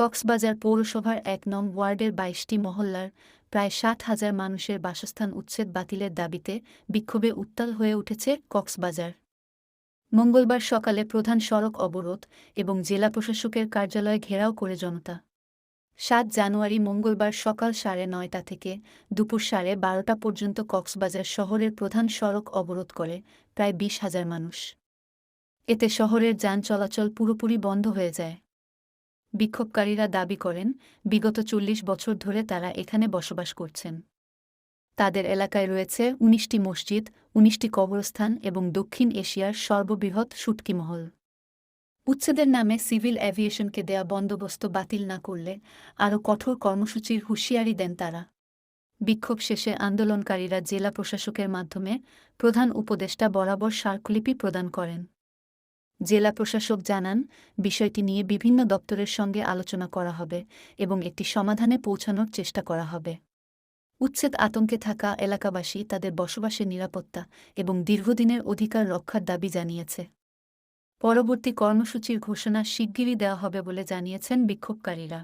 কক্সবাজার পৌরসভার এক নং ওয়ার্ডের বাইশটি মহল্লার প্রায় ষাট হাজার মানুষের বাসস্থান উচ্ছেদ বাতিলের দাবিতে বিক্ষোভে উত্তাল হয়ে উঠেছে কক্সবাজার। মঙ্গলবার সকালে প্রধান সড়ক অবরোধ এবং জেলা প্রশাসকের কার্যালয় ঘেরাও করে জনতা। সাত জানুয়ারি মঙ্গলবার সকাল সাড়ে নয়টা থেকে দুপুর সাড়ে বারোটা পর্যন্ত কক্সবাজার শহরের প্রধান সড়ক অবরোধ করে প্রায় বিশ হাজার মানুষ। এতে শহরের যান চলাচল পুরোপুরি বন্ধ হয়ে যায়। বিক্ষোভকারীরা দাবি করেন, বিগত চল্লিশ বছর ধরে তারা এখানে বসবাস করছেন। তাদের এলাকায় রয়েছে উনিশটি মসজিদ, উনিশটি কবরস্থান এবং দক্ষিণ এশিয়ার সর্ববৃহৎ শুটকি মহল। উচ্ছেদের নামে সিভিল অ্যাভিয়েশনকে দেয়া বন্দোবস্ত বাতিল না করলে আরও কঠোর কর্মসূচির হুঁশিয়ারি দেন তারা। বিক্ষোভ শেষে আন্দোলনকারীরা জেলা প্রশাসকের মাধ্যমে প্রধান উপদেষ্টা বরাবর স্মারকলিপি প্রদান করেন। জেলা প্রশাসক জানান, বিষয়টি নিয়ে বিভিন্ন দপ্তরের সঙ্গে আলোচনা করা হবে এবং একটি সমাধানে পৌঁছানোর চেষ্টা করা হবে। উচ্ছেদ আতঙ্কে থাকা এলাকাবাসী তাদের বসবাসের নিরাপত্তা এবং দীর্ঘদিনের অধিকার রক্ষার দাবি জানিয়েছে। পরবর্তী কর্মসূচির ঘোষণা শিগগিরই দেওয়া হবে বলে জানিয়েছেন বিক্ষোভকারীরা।